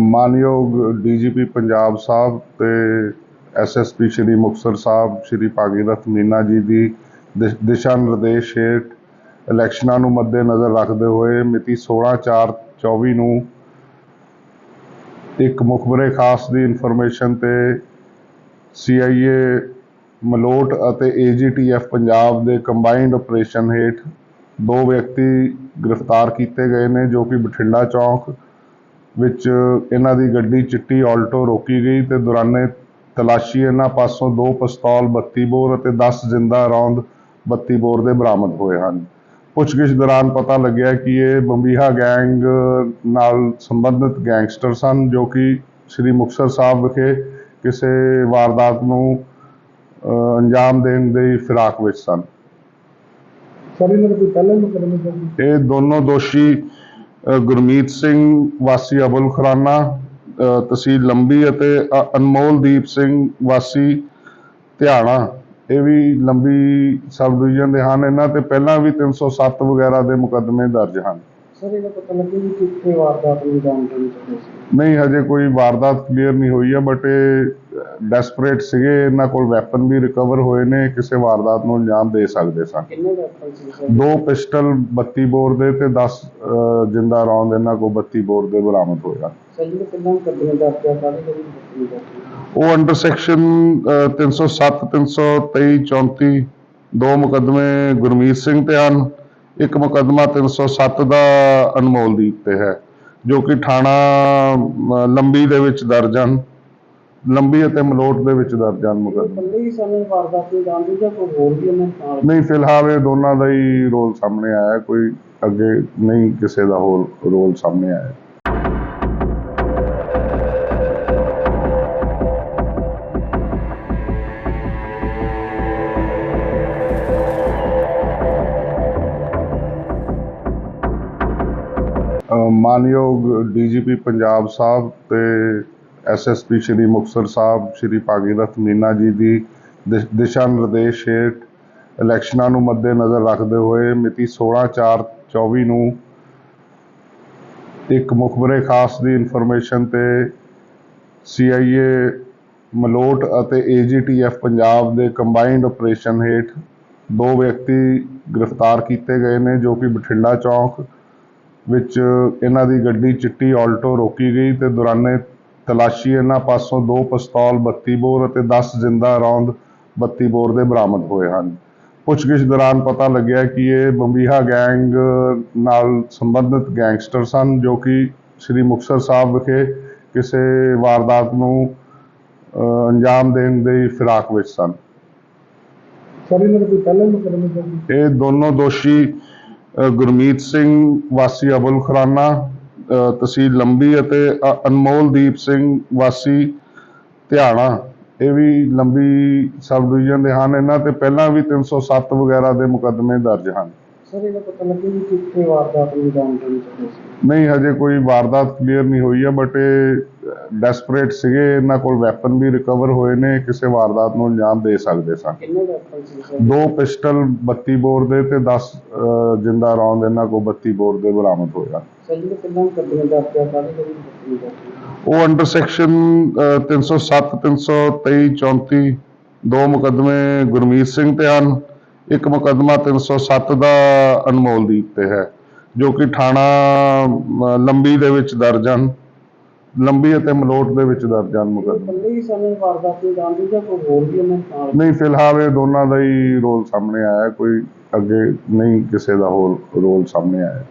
ਮਾਨਯੋਗ ਡੀਜੀਪੀ ਪੰਜਾਬ ਸਾਹਿਬ ਤੇ ਐਸਐਸਪੀ ਸ਼੍ਰੀ ਮੁਕਤਸਰ ਸਾਹਿਬ, ਸ਼੍ਰੀ ਭਾਗੀਰਥ ਮੀਨਾ ਜੀ ਦੀ ਦਿਸ਼ਾ ਨਿਰਦੇਸ਼ ਹੇਠ ਇਲੈਕਸ਼ਨਾਂ ਨੂੰ ਮੱਦੇਨਜ਼ਰ ਰੱਖਦੇ ਹੋਏ ਮਿਤੀ 16/4/24 ਨੂੰ ਇੱਕ ਮੁਖਬਰੇ ਖਾਸ ਦੀ ਇਨਫੋਰਮੇਸ਼ਨ ਤੇ ਸੀਆਈਏ ਮਲੋਟ ਅਤੇ ਏਜੀਟੀਐਫ ਪੰਜਾਬ ਦੇ ਕੰਬਾਈਨਡ ਆਪਰੇਸ਼ਨ ਹੇਠ ਦੋ ਵਿਅਕਤੀ ਗ੍ਰਿਫਤਾਰ ਕੀਤੇ ਗਏ ਨੇ, ਜੋ ਕਿ ਬਠਿੰਡਾ ਚੌਂਕ ਵਿੱਚ ਇਹਨਾਂ ਦੀ ਗੱਡੀ ਚਿੱਟੀ ਆਲਟੋ ਰੋਕੀ ਗਈ ਤੇ ਦੌਰਾਨੇ ਤਲਾਸ਼ੀ ਇਹਨਾਂ ਪਾਸੋਂ ਦੋ ਪਿਸਤੌਲ 32 ਬੋਰ ਅਤੇ 10 ਜ਼ਿੰਦਾ ਰੌਂਦ 32 ਬੋਰ ਦੇ ਬਰਾਮਦ ਹੋਏ ਹਨ। ਪੁੱਛਗਿੱਛ ਦੌਰਾਨ ਪਤਾ ਲੱਗਿਆ ਕਿ ਇਹ ਬੰਬੀਹਾ ਗੈਂਗ ਨਾਲ ਸੰਬੰਧਿਤ ਗੈਂਗਸਟਰ ਸਨ ਜੋ ਕਿ ਸ੍ਰੀ ਮੁਕਤਸਰ ਸਾਹਿਬ ਵਿਖੇ ਕਿਸੇ ਵਾਰਦਾਤ ਨੂੰ ਅੰਜਾਮ ਦੇਣ ਦੀ ਫਿਰਾਕ ਵਿੱਚ ਸਨ। ਇਹ ਦੋਨੋਂ ਦੋਸ਼ੀ ਗੁਰਮੀਤ ਸਿੰਘ ਵਾਸੀ ਅਬੁਲ ਖੁਰਾਨਾ ਤਹਿਸੀਲ ਲੰਬੀ ਅਤੇ ਅ- ਅਨਮੋਲਦੀਪ ਸਿੰਘ ਵਾਸੀ ਧਿਆਣਾ। ਇਹ ਵੀ ਲੰਬੀ ਸਬ ਡਿਵੀਜ਼ਨ ਦੇ ਹਨ। ਇਹਨਾਂ ਤੇ ਪਹਿਲਾਂ ਵੀ 307 ਵਗੈਰਾ ਦੇ ਮੁਕੱਦਮੇ ਦਰਜ ਹਨ। ਸਰ ਇਹਦਾ ਪਤਾ ਲੱਗਿਆ ਕਿ ਕਿੱਥੇ ਵਾਰਦਾਤ ਨੂੰ ਅੰਜਾਮ ਦੇਣ ਚੱਲੇ ਸੀ? ਨਹੀਂ ਹਜੇ ਕੋਈ ਵਾਰਦਾਤ ਕਲੀਅਰ ਨਹੀਂ ਹੋਈ ਹੈ ਬਟ ਇਹ ਡੈਸਪਰੇਟ ਸੀਗੇ ਇਹਨਾਂ ਕੋਲ ਵੈਪਨ ਵੀ ਰਿਕਵਰ ਹੋਏ ਨੇ ਕਿਸੇ ਵਾਰਦਾਤ ਨੂੰ ਅੰਜਾਮ ਦੇ ਸਕਦੇ ਸਨ। ਕਿੰਨੇ ਵੈਪਨ ਸੀ ਸਰ? ਦੋ ਪਿਸਟਲ 32 ਬੋਰ ਦੇ ਤੇ 10 ਅ, ਜਿੰਦਾ ਰੌਂਦ ਇਹਨਾਂ ਕੋਲ 32 ਬੋਰ ਦੇ ਬਰਾਮਦ ਹਨ ਸਰ ਜਿਹੜੇ ਕਾਹਦੇ? ਉਹ ਅੰਡਰ ਸੈਕਸ਼ਨ 307 323 34 ਦੋ ਮੁਕੱਦਮੇ ਗੁਰਮੀਤ ਸਿੰਘ ਤੇ ਹਨ। ਇੱਕ ਮੁਕੱਦਮਾ 307 ਦਾ ਅਨਮੋਲਦੀਪ ਤੇ ਹੈ ਜੋ ਕਿ ਥਾਣਾ ਲੰਬੀ ਦੇ ਵਿੱਚ ਦਰਜ ਹਨ। ਲੰਬੀ ਅਤੇ ਮਲੋਟ ਦੇ ਵਿੱਚ ਦਰਜ ਹਨ ਮੁਕੱਦਮੇ ਇਕੱਲੇ ਹੀ ਸਾਨੂੰ ਵਾਰਦਾਤ ਨੂੰ ਜਾਣਦੇ ਜਾਂ ਕੋਈ ਹੋਰ ਵੀ ਇਹਨਾਂ ਨਾਲ ਨਹੀਂ ਫਿਲਹਾਲ ਇਹ ਦੋਨਾਂ ਦਾ ਹੀ ਰੋਲ ਸਾਹਮਣੇ ਆਇਆ ਹੈ, ਕੋਈ ਅੱਗੇ ਨਹੀਂ ਕਿਸੇ ਦਾ ਹੋਰ ਰੋਲ ਸਾਹਮਣੇ ਆਇਆ। ਅ, ਮਾਨਯੋਗ ਡੀਜੀਪੀ ਪੰਜਾਬ ਸਾਹਿਬ ਤੇ ਐਸਐਸਪੀ ਸ਼੍ਰੀ ਮੁਕਤਸਰ ਸਾਹਿਬ, ਸ਼੍ਰੀ ਭਾਗੀਰਥ ਮੀਨਾ ਜੀ ਦੀ ਦਿਸ਼ਾ ਨਿਰਦੇਸ਼ ਹੇਠ ਇਲੈਕਸ਼ਨਾਂ ਨੂੰ ਮੱਦੇਨਜ਼ਰ ਰੱਖਦੇ ਹੋਏ ਮਿਤੀ 16/4/24 ਨੂੰ ਇੱਕ ਮੁਖਬਰੇ ਖਾਸ ਦੀ ਇਨਫੋਰਮੇਸ਼ਨ ਤੇ ਸੀਆਈਏ ਮਲੋਟ ਅਤੇ ਏਜੀਟੀਐਫ ਪੰਜਾਬ ਦੇ ਕੰਬਾਈਨਡ ਆਪਰੇਸ਼ਨ ਹੇਠ ਦੋ ਵਿਅਕਤੀ ਗ੍ਰਿਫਤਾਰ ਕੀਤੇ ਗਏ ਨੇ, ਜੋ ਕਿ ਬਠਿੰਡਾ ਚੌਂਕ ਵਿੱਚ ਇਹਨਾਂ ਦੀ ਗੱਡੀ ਚਿੱਟੀ ਆਲਟੋ ਰੋਕੀ ਗਈ ਤੇ ਦੌਰਾਨੇ ਤਲਾਸ਼ੀ ਇਹਨਾਂ ਪਾਸੋਂ ਦੋ ਪਿਸਤੌਲ 32 ਬੋਰ ਅਤੇ 10 ਜ਼ਿੰਦਾ ਰੌਂਦ 32 ਬੋਰ ਦੇ ਬਰਾਮਦ ਹੋਏ ਹਨ। ਪੁੱਛਗਿੱਛ ਦੌਰਾਨ ਪਤਾ ਲੱਗਿਆ ਕਿ ਇਹ ਬੰਬੀਹਾ ਗੈਂਗ ਨਾਲ ਸੰਬੰਧਿਤ ਗੈਂਗਸਟਰ ਸਨ ਜੋ ਕਿ ਸ੍ਰੀ ਮੁਕਤਸਰ ਸਾਹਿਬ ਵਿਖੇ ਕਿਸੇ ਵਾਰਦਾਤ ਨੂੰ ਅੰਜਾਮ ਦੇਣ ਦੀ ਫਿਰਾਕ ਵਿੱਚ ਸਨ। ਇਹ ਦੋਨੋਂ ਦੋਸ਼ੀ ਗੁਰਮੀਤ ਸਿੰਘ ਵਾਸੀ ਅਬੁਲ ਖੁਰਾਨਾ ਤਹਿਸੀਲ ਲੰਬੀ ਅਤੇ ਅ- ਅਨਮੋਲਦੀਪ ਸਿੰਘ ਵਾਸੀ ਧਿਆਣਾ। ਇਹ ਵੀ ਲੰਬੀ ਸਬ ਡਿਵੀਜ਼ਨ ਦੇ ਹਨ। ਇਹਨਾਂ ਤੇ ਪਹਿਲਾਂ ਵੀ 307 ਵਗੈਰਾ ਦੇ ਮੁਕੱਦਮੇ ਦਰਜ ਹਨ। ਸਰ ਇਹਦਾ ਪਤਾ ਲੱਗਿਆ ਕਿ ਕਿੱਥੇ ਵਾਰਦਾਤ ਨੂੰ ਅੰਜਾਮ ਦੇਣ ਚੱਲੇ ਸੀ। ਨਹੀਂ ਹਜੇ ਕੋਈ ਵਾਰਦਾਤ ਕਲੀਅਰ ਨਹੀਂ ਹੋਈ ਹੈ ਬਟ ਇਹ ਡੈਸਪਰੇਟ ਸੀਗੇ। ਇਹਨਾਂ ਕੋਲ ਵੈਪਨ ਵੀ ਰਿਕਵਰ ਹੋਏ ਨੇ। ਕਿਸੇ ਵਾਰਦਾਤ ਨੂੰ ਅੰਜਾਮ ਦੇ ਸਕਦੇ ਸਨ। ਕਿੰਨੇ ਵੈਪਨ ਸੀ ਸਰ? ਦੋ ਪਿਸਟਲ 32 ਬੋਰ ਦੇ ਤੇ 10 ਅ, ਜਿੰਦਾ ਰੌਂਦ ਇਹਨਾਂ ਕੋਲ 32 ਬੋਰ ਦੇ ਬਰਾਮਦ ਹੋਏ ਮੁਕੱਦਮੇ ਦਰਜ ਆ ਕਾਹਦੇ ਮੁਕੱਦਮੇ ਦਰਜ? ਉਹ ਅੰਡਰ ਸੈਕਸ਼ਨ 307 323 34 ਦੋ ਮੁਕੱਦਮੇ ਗੁਰਮੀਤ ਸਿੰਘ ਤੇ ਹਨ ਇੱਕ ਮੁਕੱਦਮਾ 307 ਦਾ ਅਨਮੋਲਦੀਪ ਤੇ ਹੈ ਜੋ ਕਿ ਥਾਣਾ ਲੰਬੀ ਦੇ ਵਿੱਚ ਦਰਜ ਹਨ ਲੰਬੀ ਅਤੇ ਮਲੋਟ ਦੇ ਵਿੱਚ ਦਰਜ ਹਨ ਮੁਕੱਦਮੇ ਇਕੱਲੇ ਹੀ ਸਾਨੂੰ ਵਾਰਦਾਤ ਨੂੰ ਜਾਣਦੇ ਜਾਂ ਕੋਈ ਹੋਰ ਵੀ ਇਹਨਾਂ ਨਾਲ ਨਹੀਂ ਫਿਲਹਾਲ ਇਹ ਦੋਨਾਂ ਦਾ ਹੀ ਰੋਲ ਸਾਹਮਣੇ ਆਇਆ ਕੋਈ ਅੱਗੇ ਨਹੀਂ ਕਿਸੇ ਦਾ ਹੋਰ ਰੋਲ ਸਾਹਮਣੇ ਆਇਆ।